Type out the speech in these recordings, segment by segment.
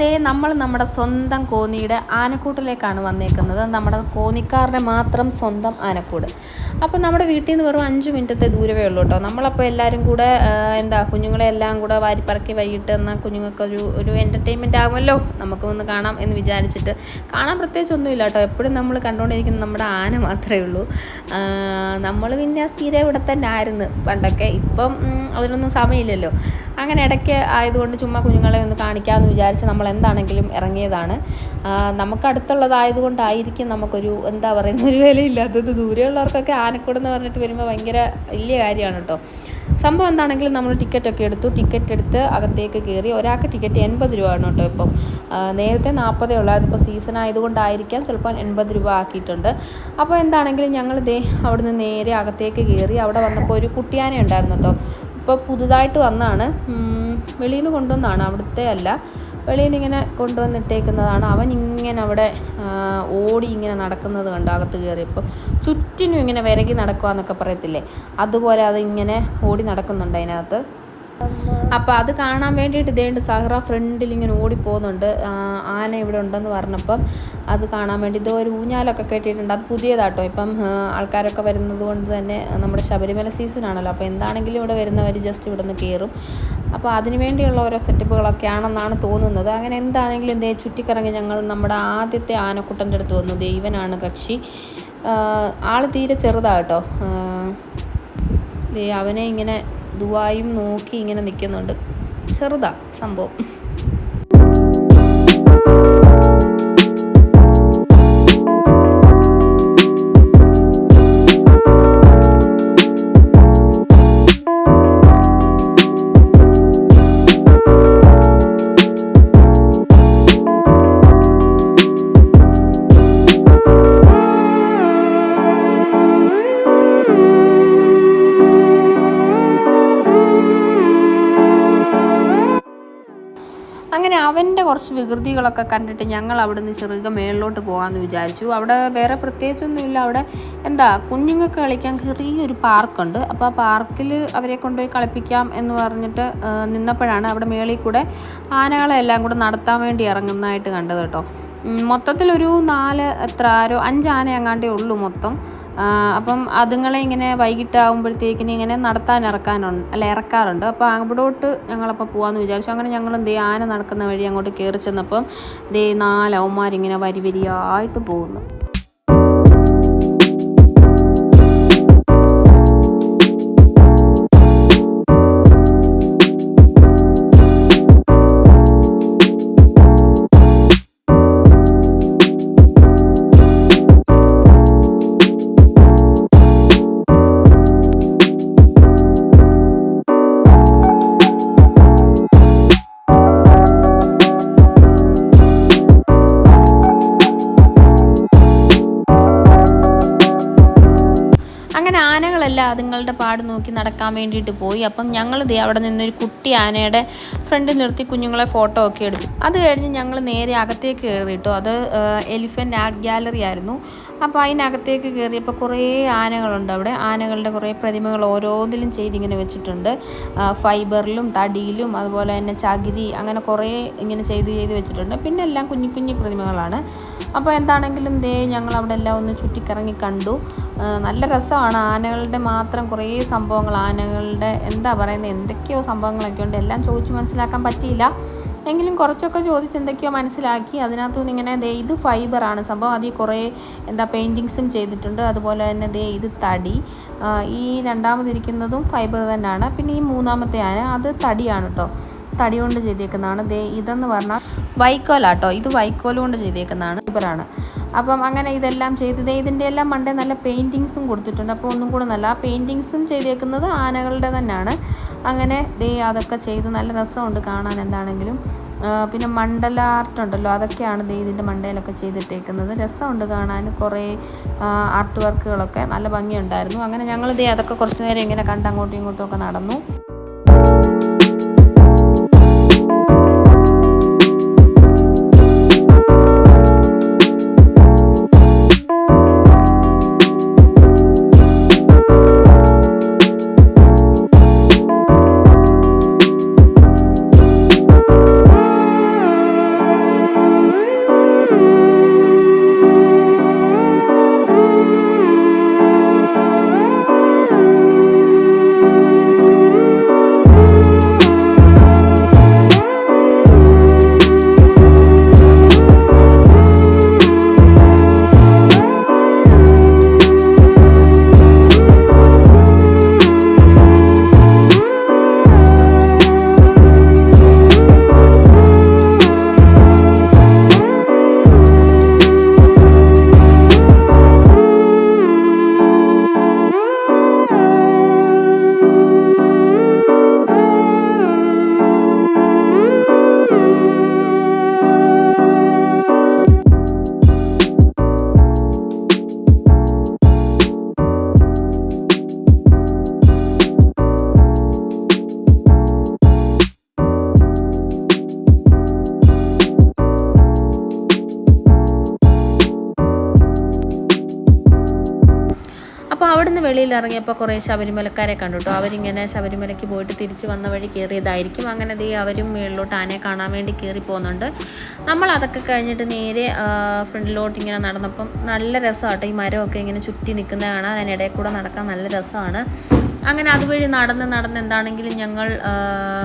ദേ നമ്മൾ നമ്മുടെ സ്വന്തം കോന്നിയുടെ ആനക്കൂട്ടിലേക്കാണ് വന്നേക്കുന്നത്. നമ്മുടെ കോന്നിക്കാരുടെ മാത്രം സ്വന്തം ആനക്കൂട്. അപ്പോൾ നമ്മുടെ വീട്ടിൽ നിന്ന് വെറും അഞ്ച് മിനിറ്റത്തെ ദൂരമേ ഉള്ളൂ കേട്ടോ നമ്മളപ്പോൾ എല്ലാവരും കൂടെ എന്താ കുഞ്ഞുങ്ങളെ എല്ലാം കൂടെ വാരിപ്പറക്കി വൈകിട്ട് എന്നാൽ കുഞ്ഞുങ്ങൾക്കൊരു ഒരു എന്റർടൈൻമെന്റ് ആകുമല്ലോ? നമുക്ക് ഒന്ന് കാണാം എന്ന് വിചാരിച്ചിട്ട്. കാണാൻ പ്രത്യേകിച്ച് ഒന്നുമില്ല കേട്ടോ എപ്പോഴും നമ്മൾ കണ്ടുകൊണ്ടിരിക്കുന്ന നമ്മുടെ ആന മാത്രമേ ഉള്ളൂ. നമ്മൾ പിന്നെ സ്ഥിരം ഇവിടെ തന്നെ ആയിരുന്നു പണ്ടൊക്കെ. ഇപ്പം അതിനൊന്നും സമയമില്ലല്ലോ. അങ്ങനെ ഇടയ്ക്ക് ആയതുകൊണ്ട് ചുമ്മാ കുഞ്ഞുങ്ങളെ ഒന്ന് കാണിക്കാമെന്ന് വിചാരിച്ച് നമ്മൾ എന്താണെങ്കിലും ഇറങ്ങിയതാണ്. ആ, നമുക്ക് അടുത്തുള്ളതായതുകൊണ്ടായിരിക്കും നമുക്കൊരു എന്താ പറയുന്ന ഒരു വിലയില്ലാത്തത്. ദൂരെയുള്ളവർക്കൊക്കെ ആനക്കൂട് എന്ന് പറഞ്ഞിട്ട് വരുമ്പോൾ ഭയങ്കര വലിയ കാര്യമാണ് കേട്ടോ. സംഭവം എന്താണെങ്കിലും നമ്മൾ ടിക്കറ്റ് ഒക്കെ എടുത്തു. ടിക്കറ്റ് എടുത്ത് അകത്തേക്ക് കയറി. ഒരാൾക്ക് ടിക്കറ്റ് എൺപത് രൂപയാണ് കേട്ടോ ഇപ്പം. നേരത്തെ നാൽപ്പതേ ഉള്ളായിരുന്നു ഇപ്പോൾ സീസൺ ആയതുകൊണ്ടായിരിക്കാം. ചിലപ്പോൾ എൺപത് രൂപ ആക്കിയിട്ടുണ്ട്. അപ്പോൾ എന്താണെങ്കിലും ഞങ്ങൾ ദേ അവിടുന്ന് നേരെ അകത്തേക്ക് കയറി. അവിടെ വന്നപ്പോൾ ഒരു കുട്ടിയാന ഉണ്ടായിരുന്നു കേട്ടോ. ഇപ്പോൾ പുതുതായിട്ട് വന്നാണ്. വെളിയിൽ നിന്ന് കൊണ്ടുവന്നാണ്. അവിടുത്തെ അല്ല. വെളിയിൽ ഇങ്ങനെ കൊണ്ടുവന്നിട്ടേക്കുന്നതാണ്. അവൻ ഇങ്ങനെ അവിടെ ഓടി ഇങ്ങനെ നടക്കുന്നത് കണ്ടു അകത്ത് കയറിയപ്പോൾ ചുറ്റിനും ഇങ്ങനെ വിരകി നടക്കുക എന്നൊക്കെ പറയത്തില്ലേ? അതുപോലെ അതിങ്ങനെ ഓടി നടക്കുന്നുണ്ട് അതിനകത്ത്. അപ്പോൾ അത് കാണാൻ വേണ്ടിയിട്ട് ഇതേണ്ട് സഹറ ഫ്രണ്ടിൽ ഇങ്ങനെ ഓടിപ്പോകുന്നുണ്ട്. ആന ഇവിടെ ഉണ്ടെന്ന് പറഞ്ഞപ്പം അത് കാണാൻ വേണ്ടി ഇതോ ഒരു ഊഞ്ഞാലൊക്കെ കെട്ടിയിട്ടുണ്ട്. അത് പുതിയതാട്ടോ. ഇപ്പം ആൾക്കാരൊക്കെ വരുന്നത് കൊണ്ട് തന്നെ നമ്മുടെ ശബരിമല സീസണാണല്ലോ അപ്പോൾ എന്താണെങ്കിലും ഇവിടെ വരുന്നവർ ജസ്റ്റ് ഇവിടെ നിന്ന് കയറും അപ്പോൾ അതിനു വേണ്ടിയുള്ള ഓരോ സെറ്റപ്പുകളൊക്കെ ആണെന്നാണ് തോന്നുന്നത്. അങ്ങനെ എന്താണെങ്കിലും ദേ ചുറ്റിക്കറങ്ങി ഞങ്ങൾ നമ്മുടെ ആദ്യത്തെ ആനക്കുട്ടന്റെ അടുത്ത് വന്നു. ദൈവനാണ് കക്ഷി. ആൾ തീരെ ചെറുതാട്ടോ അവനെ ഇങ്ങനെ ദുവായും നോക്കി ഇങ്ങനെ നിൽക്കുന്നുണ്ട്. ചെറുതാ സംഭവം. കുറച്ച് വികൃതികളൊക്കെ കണ്ടിട്ട് ഞങ്ങൾ അവിടുന്ന് ചെറുക മേളിലോട്ട് പോകാമെന്ന് വിചാരിച്ചു. അവിടെ വേറെ പ്രത്യേകിച്ചൊന്നുമില്ല അവിടെ എന്താ കുഞ്ഞുങ്ങൾക്ക് കളിക്കാൻ ചെറിയൊരു പാർക്കുണ്ട്. അപ്പോൾ ആ പാർക്കിൽ അവരെ കൊണ്ടുപോയി കളിപ്പിക്കാം എന്ന് പറഞ്ഞിട്ട് നിന്നപ്പോഴാണ് അവിടെ മേളിൽ കൂടെ ആനകളെ എല്ലാം കൂടെ നടത്താൻ വേണ്ടി ഇറങ്ങുന്നതായിട്ട് കണ്ടത് കേട്ടോ. മൊത്തത്തിലൊരു നാല് എത്ര ആരോ അഞ്ച് ആന എങ്ങാണ്ടേ ഉള്ളൂ മൊത്തം. അപ്പം അതുങ്ങളെ ഇങ്ങനെ വൈകിട്ടാകുമ്പോഴത്തേക്കിന് ഇങ്ങനെ നടത്താൻ ഇറക്കാനുണ്ട് അല്ല ഇറക്കാറുണ്ട്. അപ്പോൾ അവിടോട്ട് ഞങ്ങളപ്പോൾ പോകാമെന്ന് വിചാരിച്ചു. അങ്ങനെ ഞങ്ങൾ ദേ ആന നടക്കുന്ന വഴി അങ്ങോട്ട് കയറി ചെന്നപ്പം ദേ നാല് അവന്മാരിങ്ങനെ വരി വരിയായിട്ട് പോകുന്നു. നടക്കാൻ വേണ്ടിയിട്ട് പോയി. അപ്പം ഞങ്ങൾ ദേ അവിടെ നിന്നൊരു കുട്ടി ആനയുടെ ഫ്രണ്ട് നിർത്തി കുഞ്ഞുങ്ങളെ ഫോട്ടോ ഒക്കെ എടുത്തു. അത് കഴിഞ്ഞ് ഞങ്ങൾ നേരെ അകത്തേക്ക് കയറിയിട്ടു. അത് എലിഫന്റ് ആർട്ട് ഗ്യാലറി ആയിരുന്നു. അപ്പോൾ അതിനകത്തേക്ക് കയറിയപ്പോൾ കുറേ ആനകളുണ്ട് അവിടെ. ആനകളുടെ കുറേ പ്രതിമകൾ ഓരോന്നിലും ചെയ്തിങ്ങനെ വെച്ചിട്ടുണ്ട്. ഫൈബറിലും തടിയിലും അതുപോലെ തന്നെ ചകിരി അങ്ങനെ കുറേ ഇങ്ങനെ ചെയ്ത് ചെയ്ത് വെച്ചിട്ടുണ്ട്. പിന്നെ എല്ലാം കുഞ്ഞു കുഞ്ഞു പ്രതിമകളാണ്. അപ്പോൾ എന്താണെങ്കിലും ദേ ഞങ്ങൾ അവിടെ എല്ലാം ഒന്ന് ചുറ്റിക്കറങ്ങി കണ്ടു. നല്ല രസമാണ്. ആനകളുടെ മാത്രം കുറേ സംഭവങ്ങൾ ആനകളുടെ എന്താ പറയുന്നത് എന്തൊക്കെയോ സംഭവങ്ങളൊക്കെ ഉണ്ട്. എല്ലാം ചോദിച്ച് മനസ്സിലാക്കാൻ പറ്റിയില്ല. എങ്കിലും കുറച്ചൊക്കെ ചോദിച്ച് എന്തൊക്കെയോ മനസ്സിലാക്കി. അതിനകത്തുനിന്ന് ഇങ്ങനെ ദേ ഇത് ഫൈബറാണ് സംഭവം. അതിൽ കുറേ എന്താ പെയിന്റിങ്സും ചെയ്തിട്ടുണ്ട്. അതുപോലെ തന്നെ ദേ ഇത് തടി. ഈ രണ്ടാമതിരിക്കുന്നതും ഫൈബർ തന്നെയാണ്. പിന്നെ ഈ മൂന്നാമത്തെ ആന അത് തടിയാണ് കേട്ടോ തടി കൊണ്ട് ചെയ്തേക്കുന്നതാണ്. ദേ ഇതെന്ന് പറഞ്ഞാൽ വൈക്കോലാട്ടോ ഇത് വൈക്കോൽ കൊണ്ട് ചെയ്തേക്കുന്നതാണ്. ഫൈബറാണ് അപ്പം അങ്ങനെ ഇതെല്ലാം ചെയ്ത് ഇതിന്റെ എല്ലാം മണ്ടേ നല്ല പെയിന്റിങ്സും കൊടുത്തിട്ടുണ്ട്. അപ്പോൾ ഒന്നും കൂടെ നല്ല ആ പെയിന്റിങ്സും ചെയ്തേക്കുന്നത് ആനകളുടെ തന്നെയാണ്. അങ്ങനെ ദേ അതൊക്കെ ചെയ്ത് നല്ല രസമുണ്ട് കാണാൻ എന്താണെങ്കിലും. പിന്നെ മണ്ഡല ആർട്ട് ഉണ്ടല്ലോ അതൊക്കെയാണ് ദേ ഇതിന്റെ മണ്ടയിലൊക്കെ ചെയ്തിട്ടേക്കുന്നത്. രസമുണ്ട് കാണാൻ കുറേ ആർട്ട് വർക്കുകളൊക്കെ നല്ല ഭംഗിയുണ്ടായിരുന്നു. അങ്ങനെ ഞങ്ങൾ ദേ അതൊക്കെ കുറച്ച് നേരം ഇങ്ങനെ കണ്ട് അങ്ങോട്ടും ഇങ്ങോട്ടും ഒക്കെ നടന്നു. വെളിയിൽ ഇറങ്ങിയപ്പോൾ കുറേ ശബരിമലക്കാരെ കണ്ടു കേട്ടോ. അവരിങ്ങനെ ശബരിമലയ്ക്ക് പോയിട്ട് തിരിച്ച് വന്ന വഴി കയറിയതായിരിക്കും. അങ്ങനെ ദേ അവരും മേളിലോട്ട് ആനയെ കാണാൻ വേണ്ടി കയറി പോകുന്നുണ്ട്. നമ്മൾ അതൊക്കെ കഴിഞ്ഞിട്ട് നേരെ ഫ്രണ്ടിലോട്ട് ഇങ്ങനെ നടന്നപ്പം നല്ല രസമാട്ടോ ഈ മരമൊക്കെ ഇങ്ങനെ ചുറ്റി നിൽക്കുന്നത് കാണാൻ അതിനിടയിൽ കൂടെ നടക്കാൻ നല്ല രസമാണ്. അങ്ങനെ അതുവഴി നടന്ന് നടന്ന് എന്താണെങ്കിലും ഞങ്ങൾ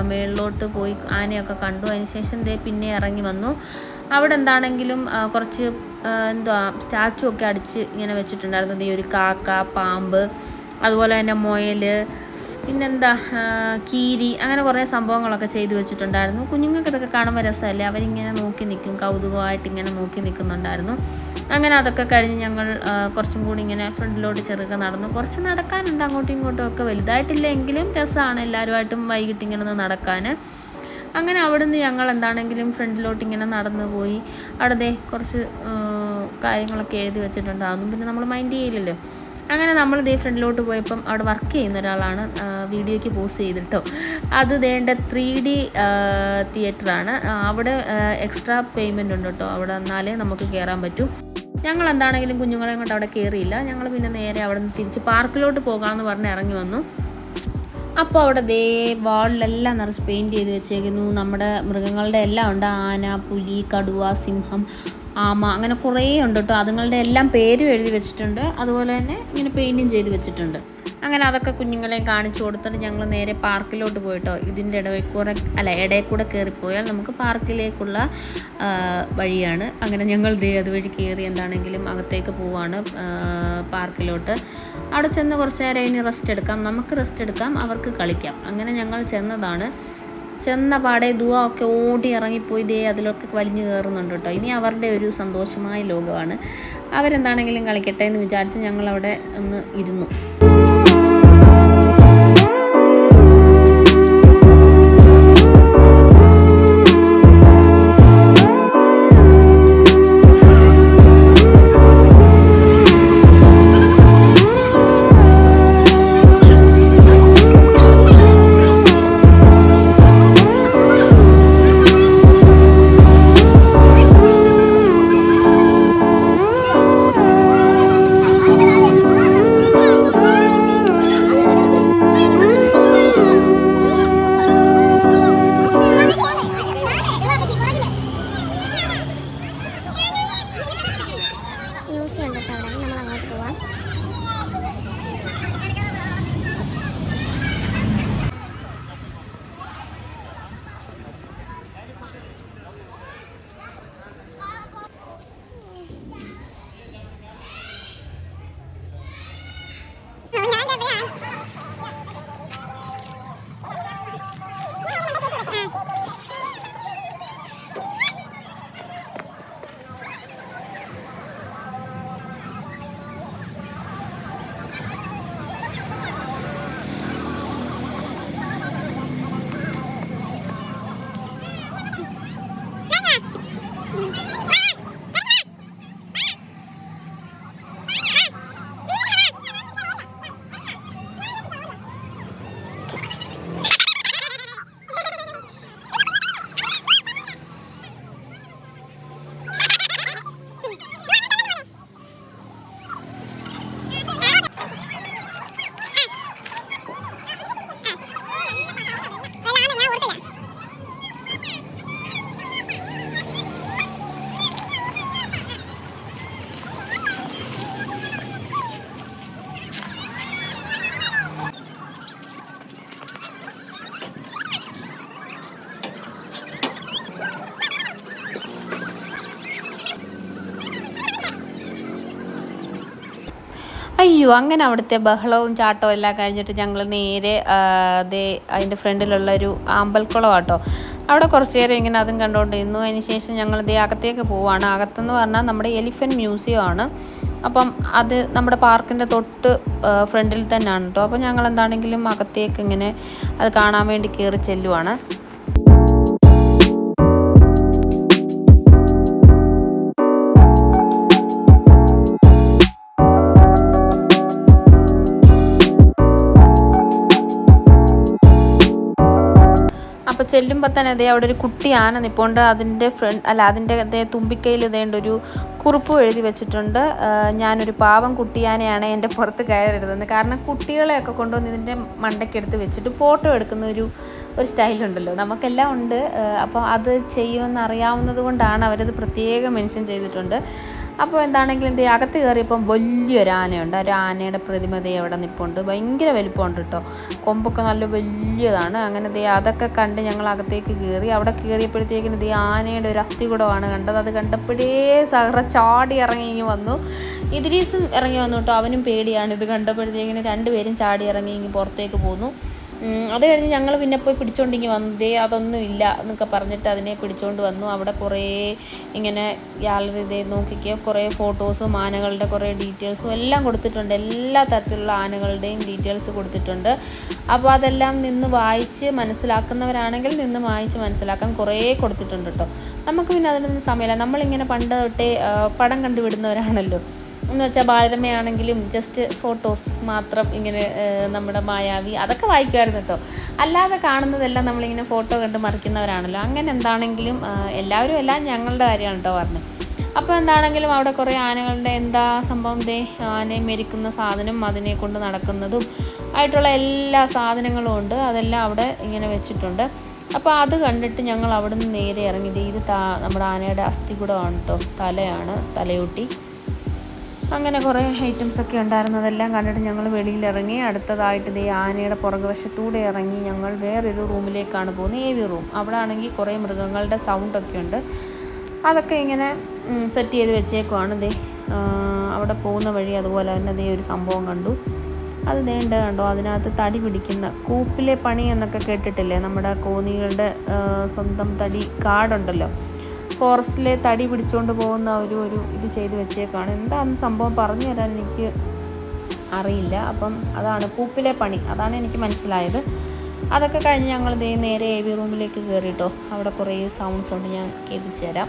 മേളിലോട്ട് പോയി ആനയൊക്കെ കണ്ടു. അതിനുശേഷം ദേ പിന്നെ ഇറങ്ങി വന്നു. അവിടെ എന്താണെങ്കിലും കുറച്ച് എന്തുവാ സ്റ്റാച്ചു ഒക്കെ അടിച്ച് ഇങ്ങനെ വെച്ചിട്ടുണ്ടായിരുന്നു. ഈ ഒരു കാക്ക പാമ്പ് അതുപോലെ തന്നെ മുയൽ പിന്നെന്താ കീരി അങ്ങനെ കുറേ സംഭവങ്ങളൊക്കെ ചെയ്തു വെച്ചിട്ടുണ്ടായിരുന്നു. കുഞ്ഞുങ്ങൾക്ക് ഇതൊക്കെ കാണുമ്പോൾ രസമല്ലേ? അവരിങ്ങനെ നോക്കി നിൽക്കും കൗതുകമായിട്ട് ഇങ്ങനെ നോക്കി നിൽക്കുന്നുണ്ടായിരുന്നു. അങ്ങനെ അതൊക്കെ കഴിഞ്ഞ് ഞങ്ങൾ കുറച്ചും കൂടി ഇങ്ങനെ ഫ്രണ്ടിലോട്ട് ചെറുക്കെ നടന്നു. കുറച്ച് നടക്കാനുണ്ട് അങ്ങോട്ടും ഇങ്ങോട്ടും ഒക്കെ വലുതായിട്ടില്ലെങ്കിലും രസമാണ് എല്ലാവരുമായിട്ടും വൈകിട്ട് ഇങ്ങനെ ഒന്ന് നടക്കാൻ. അങ്ങനെ അവിടുന്ന് ഞങ്ങൾ എന്താണെങ്കിലും ഫ്രണ്ടിലോട്ട് ഇങ്ങനെ നടന്നു പോയി അവിടെ കുറച്ച് കാര്യങ്ങളൊക്കെ എഴുതി വെച്ചിട്ടുണ്ട്. അതൊന്നും പിന്നെ നമ്മൾ മൈൻഡ് ചെയ്യില്ലല്ലോ. അങ്ങനെ നമ്മൾ ദേ ഫ്രണ്ടിലോട്ട് പോയപ്പം അവിടെ വർക്ക് ചെയ്യുന്ന ഒരാളാണ് വീഡിയോയ്ക്ക് പോസ് ചെയ്തിട്ടോ. അത് വേണ്ട ത്രീ ഡി തിയേറ്ററാണ് അവിടെ എക്സ്ട്രാ പേയ്മെന്റ് ഉണ്ട് കേട്ടോ. അവിടെ എന്നാലേ നമുക്ക് കയറാൻ പറ്റൂ. ഞങ്ങൾ എന്താണെങ്കിലും കുഞ്ഞുങ്ങളെ കൊണ്ട് അവിടെ കയറിയില്ല ഞങ്ങൾ പിന്നെ നേരെ അവിടെ നിന്ന് തിരിച്ച് പാർക്കിലോട്ട് പോകാമെന്ന് പറഞ്ഞ് ഇറങ്ങി വന്നു. അപ്പോൾ അവിടെ ദേ വാളിലെല്ലാം നിറച്ച് പെയിന്റ് ചെയ്ത് വെച്ചേക്കുന്നു. നമ്മുടെ മൃഗങ്ങളുടെ എല്ലാം ഉണ്ട്. ആന പുലി കടുവ സിംഹം ആമ അങ്ങനെ കുറേ ഉണ്ട് കേട്ടോ. അതുങ്ങളുടെ എല്ലാം പേരും എഴുതി വെച്ചിട്ടുണ്ട്. അതുപോലെ തന്നെ ഇങ്ങനെ പെയിന്റും ചെയ്ത് വെച്ചിട്ടുണ്ട്. അങ്ങനെ അതൊക്കെ കുഞ്ഞുങ്ങളെ കാണിച്ചു കൊടുത്തിട്ട് ഞങ്ങൾ നേരെ പാർക്കിലോട്ട് പോയിട്ടോ ഇതിന്റെ ഇടയിൽ കൂടെ അല്ല ഇടയിൽ കൂടെ കയറിപ്പോയാൽ നമുക്ക് പാർക്കിലേക്കുള്ള വഴിയാണ്. അങ്ങനെ ഞങ്ങൾ ദേ അതുവഴി കയറി എന്താണെങ്കിലും അകത്തേക്ക് പോവാണ് പാർക്കിലോട്ട്. അവിടെ ചെന്ന് കുറച്ച് നേരം ഇനി റെസ്റ്റ് എടുക്കാം. നമുക്ക് റെസ്റ്റ് എടുക്കാം. അവർക്ക് കളിക്കാം. അങ്ങനെ ഞങ്ങൾ ചെന്നതാണ്. ചെന്ന പാടെ ദുവ ഒക്കെ ഓടി ഇറങ്ങിപ്പോയി ദേ അതിലൊക്കെ വലിഞ്ഞു കയറുന്നുണ്ട് കേട്ടോ. ഇനി അവരുടെ ഒരു സന്തോഷമായ ലോകമാണ്. അവരെന്താണെങ്കിലും കളിക്കട്ടെ എന്ന് വിചാരിച്ച് ഞങ്ങളവിടെ ഒന്ന് ഇരുന്നു. അങ്ങനെ അവിടുത്തെ ബഹളവും ചാട്ടവും എല്ലാം കഴിഞ്ഞിട്ട് ഞങ്ങൾ നേരെ അതേ അതിന്റെ ഫ്രണ്ടിലുള്ള ഒരു ആമ്പൽക്കുളം ആട്ടോ അവിടെ കുറച്ച് നേരം ഇങ്ങനെ അതും കണ്ടുകൊണ്ടിരുന്നു അതിന് ശേഷം ഞങ്ങൾ ഇതേ അകത്തേക്ക് പോവുകയാണ് അകത്തെന്ന് പറഞ്ഞാൽ നമ്മുടെ എലിഫന്റ് മ്യൂസിയം ആണ്. അപ്പം അത് നമ്മുടെ പാർക്കിന്റെ തൊട്ട് ഫ്രണ്ടിൽ തന്നെയാണ് കേട്ടോ അപ്പോൾ ഞങ്ങൾ എന്താണെങ്കിലും അകത്തേക്ക് ഇങ്ങനെ അത് കാണാൻ വേണ്ടി കയറി ചെല്ലുവാണ്. ചെല്ലുമ്പോൾ തന്നെ അതേ അവിടെ ഒരു കുട്ടി ആന അതിന്റെ ഫ്രണ്ട് അല്ല അതിന്റെ അതേ തുമ്പിക്കൈയിൽ ഇതേണ്ട ഒരു കുറിപ്പ് എഴുതി വെച്ചിട്ടുണ്ട്. ഞാനൊരു പാവം കുട്ടിയാനയാണ് എന്റെ പുറത്ത് കയറരുതെന്ന്. കാരണം കുട്ടികളെയൊക്കെ കൊണ്ടുവന്ന് ഇതിന്റെ മണ്ടയ്ക്കെടുത്ത് വെച്ചിട്ട് ഫോട്ടോ എടുക്കുന്ന ഒരു ഒരു സ്റ്റൈലുണ്ടല്ലോ. നമുക്കെല്ലാം ഉണ്ട്. അപ്പോൾ അത് ചെയ്യുമെന്ന് അറിയാവുന്നത് കൊണ്ടാണ് അവരത് പ്രത്യേകം മെൻഷൻ ചെയ്തിട്ടുണ്ട്. അപ്പോൾ എന്താണെങ്കിലും ദേ അകത്ത് കയറിയപ്പം വലിയൊരു ആനയുണ്ട്. ഒരു ആനയുടെ പ്രതിമ ദേ അവിടെ നിൽപ്പുണ്ട് ഭയങ്കര വലിപ്പമുണ്ട് കേട്ടോ. കൊമ്പൊക്കെ നല്ല വലിയതാണ്. അങ്ങനെ ദേ അതൊക്കെ കണ്ട് ഞങ്ങൾ അകത്തേക്ക് കയറി. അവിടെ കയറിയപ്പോഴത്തേക്കിന് ദേ ആനയുടെ ഒരു അസ്ഥികൂടമാണ് കണ്ടത്. അത് കണ്ടപ്പോഴേ സഹറ ചാടി ഇറങ്ങി ഇങ്ങ് വന്നു. ഇദ്രീസും ഇറങ്ങി വന്നു കേട്ടോ. അവനും പേടിയാണ്. ഇത് കണ്ടപ്പോഴത്തേക്കിന് രണ്ടുപേരും ചാടി ഇറങ്ങി ഇങ്ങ് പുറത്തേക്ക് പോന്നു. അത് കഴിഞ്ഞ് ഞങ്ങൾ പിന്നെ പോയി പിടിച്ചോണ്ടിങ്ങി വന്നു അതൊന്നും ഇല്ല എന്നൊക്കെ പറഞ്ഞിട്ട് അതിനെ പിടിച്ചോണ്ട് വന്നു. അവിടെ കുറേ ഇങ്ങനെ ഗ്യാലറി ഇതേ നോക്കിക്കുക കുറേ ഫോട്ടോസും ആനകളുടെ കുറേ ഡീറ്റെയിൽസും എല്ലാം കൊടുത്തിട്ടുണ്ട്. എല്ലാ തരത്തിലുള്ള ആനകളുടെയും ഡീറ്റെയിൽസ് കൊടുത്തിട്ടുണ്ട്. അപ്പോൾ അതെല്ലാം നിന്ന് വായിച്ച് മനസ്സിലാക്കുന്നവരാണെങ്കിൽ നിന്ന് വായിച്ച് മനസ്സിലാക്കാൻ കുറേ കൊടുത്തിട്ടുണ്ട് കേട്ടോ നമുക്ക് പിന്നെ അതിനൊന്നും സമയമില്ല. നമ്മളിങ്ങനെ പണ്ട് തൊട്ടേ പടം കണ്ടുവിടുന്നവരാണല്ലോ. എന്ന് വെച്ചാൽ ബാലരമയാണെങ്കിലും ജസ്റ്റ് ഫോട്ടോസ് മാത്രം ഇങ്ങനെ നമ്മുടെ മായാവി അതൊക്കെ വായിക്കുമായിരുന്നു കേട്ടോ. അല്ലാതെ കാണുന്നതെല്ലാം നമ്മളിങ്ങനെ ഫോട്ടോ കണ്ട് മറിക്കുന്നവരാണല്ലോ. അങ്ങനെ എന്താണെങ്കിലും എല്ലാവരും എല്ലാം ഞങ്ങളുടെ കാര്യമാണ് കേട്ടോ പറഞ്ഞത്. അപ്പോൾ എന്താണെങ്കിലും അവിടെ കുറേ ആനകളുടെ എന്താ സംഭവം? ദേ ആനയെ മെരിക്കുന്ന സാധനം അതിനെ കൊണ്ട് നടക്കുന്നതും ആയിട്ടുള്ള എല്ലാ സാധനങ്ങളും ഉണ്ട്. അതെല്ലാം അവിടെ ഇങ്ങനെ വെച്ചിട്ടുണ്ട്. അപ്പോൾ അത് കണ്ടിട്ട് ഞങ്ങൾ അവിടെ നിന്ന് നേരെ ഇറങ്ങി. ഇത് താ നമ്മുടെ ആനയുടെ അസ്ഥികൂടമാണ് കേട്ടോ. തലയാണ് തലയൊട്ടി. അങ്ങനെ കുറേ ഐറ്റംസ് ഒക്കെ ഉണ്ടായിരുന്നതെല്ലാം കണ്ടിട്ട് ഞങ്ങൾ വെളിയിലിറങ്ങി അടുത്തതായിട്ട് ദേ ആനയുടെ പുറകുവശത്തൂടെ ഇറങ്ങി ഞങ്ങൾ വേറൊരു റൂമിലേക്കാണ് പോകുന്നത്. AV room. അവിടെ ആണെങ്കിൽ കുറേ മൃഗങ്ങളുടെ സൗണ്ടൊക്കെ ഉണ്ട്. അതൊക്കെ ഇങ്ങനെ സെറ്റ് ചെയ്ത് വെച്ചേക്കുവാണ്. ദേ അവിടെ പോകുന്ന വഴി അതുപോലെ തന്നെ ദേ ഒരു സംഭവം കണ്ടു. അത് ദേണ്ട കണ്ടോ? അതിനകത്ത് തടി പിടിക്കുന്ന കൂപ്പിലെ പണി എന്നൊക്കെ കേട്ടിട്ടില്ലേ? നമ്മുടെ കോന്നികളുടെ സ്വന്തം തടി കാടുണ്ടല്ലോ. ഫോറസ്റ്റിലെ തടി പിടിച്ചുകൊണ്ട് പോകുന്ന ഒരു ഒരു ഇത് ചെയ്ത് വെച്ചേക്കാണ്. എന്താണെന്ന് സംഭവം പറഞ്ഞു തരാൻ എനിക്ക് അറിയില്ല. അപ്പം അതാണ് പൂപ്പിലെ പണി. അതാണ് എനിക്ക് മനസ്സിലായത്. അതൊക്കെ കഴിഞ്ഞ് ഞങ്ങൾ നേരെ എ വി റൂമിലേക്ക് കയറിയിട്ടോ അവിടെ കുറേ സൗണ്ട്സ് ഉണ്ട് ഞാൻ കേൾപ്പിച്ചു തരാം.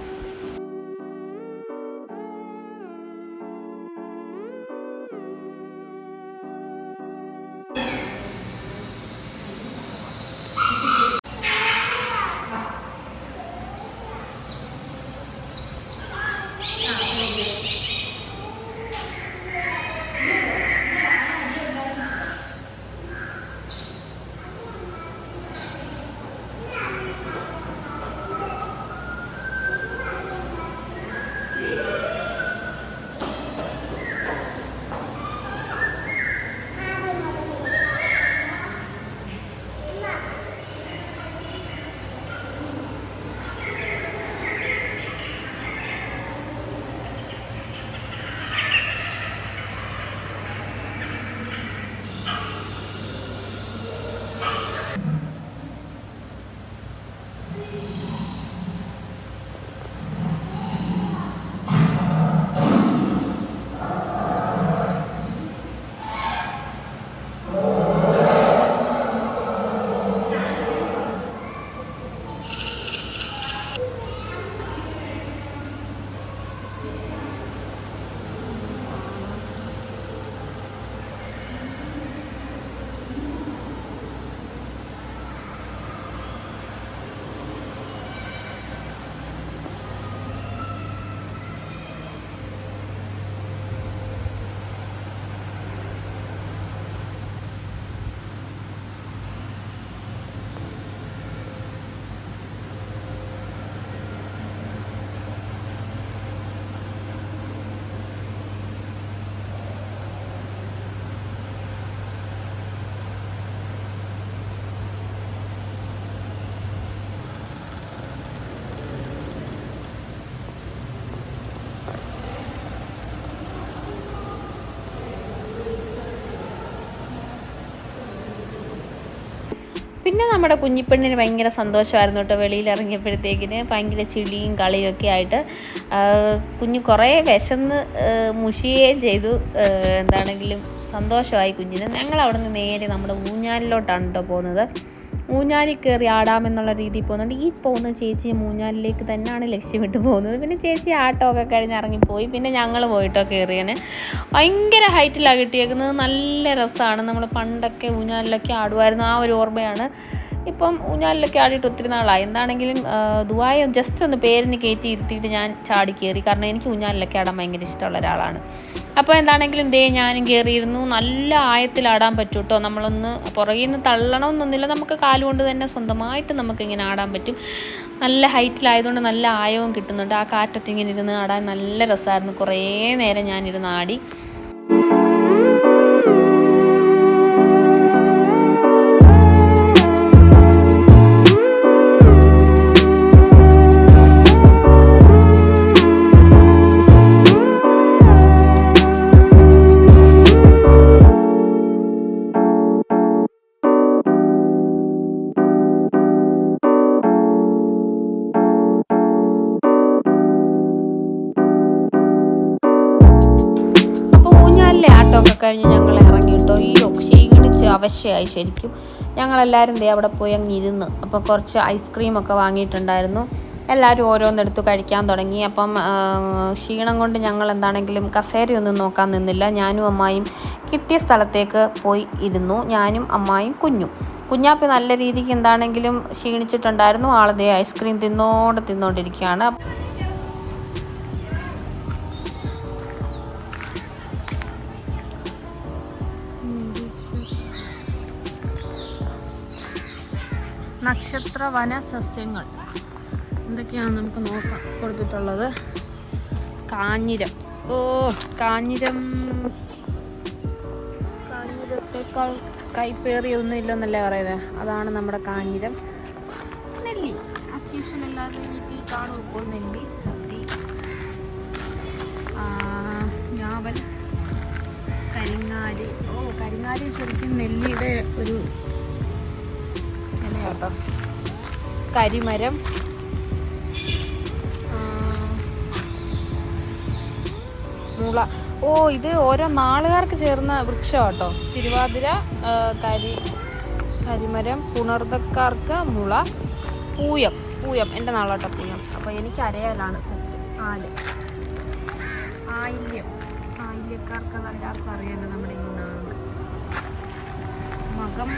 പിന്നെ നമ്മുടെ കുഞ്ഞിപ്പെണ്ണിന് ഭയങ്കര സന്തോഷമായിരുന്നു കേട്ടോ. വെളിയിൽ ഇറങ്ങിയപ്പോഴത്തേക്കിന് ഭയങ്കര ചിളിയും കളിയും ഒക്കെ ആയിട്ട് കുഞ്ഞു കുറേ വിശന്ന് ആ, മുഷിയുകയും ചെയ്തു. എന്താണെങ്കിലും സന്തോഷമായി കുഞ്ഞിന്. ഞങ്ങൾ അവിടെ നിന്ന് നേരെ നമ്മുടെ ഊഞ്ഞാലിലോട്ടാണ് കേട്ടോ പോകുന്നത്. ഊഞ്ഞാലിൽ കയറി ആടാമെന്നുള്ള രീതിയിൽ പോകുന്നുണ്ട്. ഈ പോകുന്ന ചേച്ചി മൂഞ്ഞാലിലേക്ക് തന്നെയാണ് ലക്ഷ്യമിട്ട് പോകുന്നത്. പിന്നെ ചേച്ചി ആട്ടമൊക്കെ കഴിഞ്ഞ് ഇറങ്ങിപ്പോയി. പിന്നെ ഞങ്ങൾ പോയിട്ടോ കയറിയനെ. ഭയങ്കര ഹൈറ്റിലാണ് കിട്ടിയേക്കുന്നത്. നല്ല രസമാണ്. നമ്മൾ പണ്ടൊക്കെ ഊഞ്ഞാലിലൊക്കെ ആടുമായിരുന്നു. ആ ഒരു ഓർമ്മയാണ്. ഇപ്പം ഊഞ്ഞാലിലൊക്കെ ആടിയിട്ട് ഒത്തിരി നാളായി. എന്താണെങ്കിലും ദുബായ് ജസ്റ്റ് ഒന്ന് പേരിന് കയറ്റി ഇരുത്തിയിട്ട് ഞാൻ ചാടി കയറി കാരണം എനിക്ക് ഊഞ്ഞാലിലൊക്കെ ആടാൻ ഭയങ്കര ഇഷ്ടമുള്ള ഒരാളാണ്. അപ്പോൾ എന്താണെങ്കിലും ദേ ഞാനും കയറിയിരുന്നു നല്ല ആയത്തിൽ ആടാൻ പറ്റും കേട്ടോ നമ്മളൊന്ന് പുറകിൽ നിന്ന് തള്ളണമെന്നൊന്നുമില്ല. നമുക്ക് കാലുകൊണ്ട് തന്നെ സ്വന്തമായിട്ട് നമുക്ക് ഇങ്ങനെ ആടാൻ പറ്റും. നല്ല ഹൈറ്റിലായതുകൊണ്ട് നല്ല ആയവും കിട്ടുന്നുണ്ട്. ആ കാറ്റത്തിങ്ങനെ ഇരുന്ന് ആടാൻ നല്ല രസമായിരുന്നു. കുറേ നേരം ഞാനിരുന്ന് ആടി. കഴിഞ്ഞ് ഞങ്ങൾ ഇറങ്ങി കേട്ടോ ഈ ക്ഷീണിച്ച് അവശയായി ശരിക്കും. ഞങ്ങളെല്ലാവരും ദേ അവിടെ പോയി അങ്ങ് ഇരുന്ന്. അപ്പോൾ കുറച്ച് ഐസ്ക്രീമൊക്കെ വാങ്ങിയിട്ടുണ്ടായിരുന്നു. എല്ലാവരും ഓരോന്നെടുത്ത് കഴിക്കാൻ തുടങ്ങി. അപ്പം ക്ഷീണം കൊണ്ട് ഞങ്ങൾ എന്താണെങ്കിലും കസേരയൊന്നും നോക്കാൻ നിന്നില്ല. ഞാനും അമ്മായും കിട്ടിയ സ്ഥലത്തേക്ക് പോയി ഇരുന്നു. ഞാനും അമ്മായും കുഞ്ഞും. കുഞ്ഞാപ്പി നല്ല രീതിക്ക് എന്താണെങ്കിലും ക്ഷീണിച്ചിട്ടുണ്ടായിരുന്നു. ആളതേ ഐസ്ക്രീം തിന്നോണ്ട് തിന്നോണ്ടിരിക്കുകയാണ്. നക്ഷത്ര വന സസ്യങ്ങൾ എന്തൊക്കെയാണ് നമുക്ക് നോക്കാം കൊടുത്തിട്ടുള്ളത്? കാഞ്ഞിരം. ഓ കാഞ്ഞിരം. കാഞ്ഞിരത്തേക്കാൾ കൈപ്പേറിയൊന്നും ഇല്ലെന്നല്ലേ പറയുന്നത് അതാണ് നമ്മുടെ കാഞ്ഞിരം. നെല്ലി. അസ്യൂഷൻ എല്ലാവരും വീട്ടിൽ കാണും ഇപ്പോൾ നെല്ലി ഞാവൽ കരിങ്ങാലി ഓ കരിങ്ങാലി ശരിക്കും നെല്ലിയുടെ ഒരു ഇലയാട്ടോ കരിമരം. മുള. ഓ ഇത് ഓരോ നാളുകാർക്ക് ചേർന്ന വൃക്ഷം കേട്ടോ തിരുവാതിര കരി കരിമരം പുണർതക്കാർക്ക് മുള പൂയം. പൂയം എന്റെ നാളാട്ടോ പൂയം. അപ്പോൾ എനിക്ക് അരയാലാണ് സെറ്റ്. ആൽ ആയില്യം. ആയില്യക്കാർക്ക് എല്ലാവർക്കും അറിയാലോ നമ്മുടെ ഈ നാട് മകം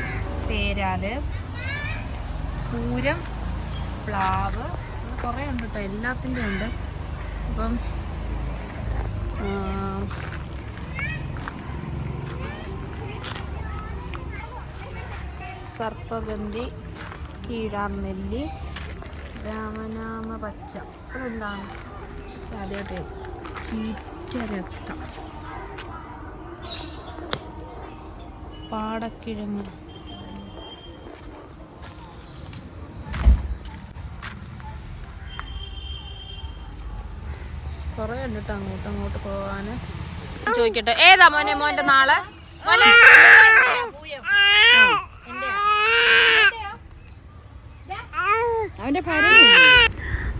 പേരാൽ പൂരം പ്ലാവ് കുറേ ഉണ്ട് കേട്ടോ എല്ലാത്തിന്റെ ഉണ്ട്. അപ്പം സർപ്പഗന്ധി കീഴാർനെല്ലി രാമനാമ പച്ച അതെന്താണ്? ആദ്യമായിട്ട് ചീറ്റരക്തം. പാടക്കിഴങ്ങ്. കുറേ ഉണ്ട് അങ്ങോട്ട് അങ്ങോട്ട് പോവാന് ചോദിക്കട്ടെ. ഏതാ മോനെ മോന്റെ നാളെ? മോനെ.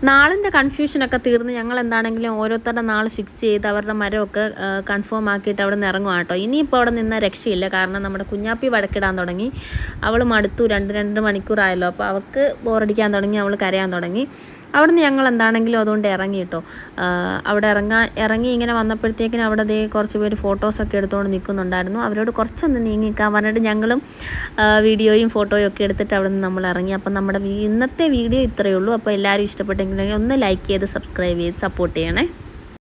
നാളിന്റെ കൺഫ്യൂഷനൊക്കെ തീർന്ന് ഞങ്ങൾ എന്താണെങ്കിലും ഓരോരുത്തരുടെ നാൾ ഫിക്സ് ചെയ്ത് അവരുടെ മരമൊക്കെ കൺഫേം ആക്കിയിട്ട് അവിടെ നിന്ന് ഇറങ്ങും കേട്ടോ. ഇനിയിപ്പോൾ അവിടെ നിന്ന് രക്ഷയില്ല. കാരണം നമ്മുടെ കുഞ്ഞാപ്പി വഴക്കിടാൻ തുടങ്ങി. അവൾ മടുത്തു രണ്ട് രണ്ട് മണിക്കൂറായല്ലോ. അപ്പോൾ അവൾക്ക് ബോറടിക്കാൻ തുടങ്ങി അവൾ കരയാൻ തുടങ്ങി. അവിടുന്ന് ഞങ്ങൾ എന്താണെങ്കിലും അതുകൊണ്ട് ഇറങ്ങി കേട്ടോ. അവിടെ ഇറങ്ങാൻ ഇറങ്ങി ഇങ്ങനെ വന്നപ്പോഴത്തേക്കിനും അവിടെ ദേ കുറച്ച് പേര് ഫോട്ടോസൊക്കെ എടുത്തുകൊണ്ട് നിൽക്കുന്നുണ്ടായിരുന്നു അവരോട് കുറച്ചൊന്ന് നീങ്ങിക്കാൻ പറഞ്ഞിട്ട് ഞങ്ങളും വീഡിയോയും ഫോട്ടോയും ഒക്കെ എടുത്തിട്ട് അവിടെ നിന്ന് നമ്മൾ ഇറങ്ങി. അപ്പം നമ്മുടെ ഇന്നത്തെ വീഡിയോ ഇത്രയേ ഉള്ളൂ. അപ്പോൾ എല്ലാവരും ഇഷ്ടപ്പെട്ടെങ്കിൽ ഒന്ന് ലൈക്ക് ചെയ്ത് സബ്സ്ക്രൈബ് ചെയ്ത് സപ്പോർട്ട് ചെയ്യണേ.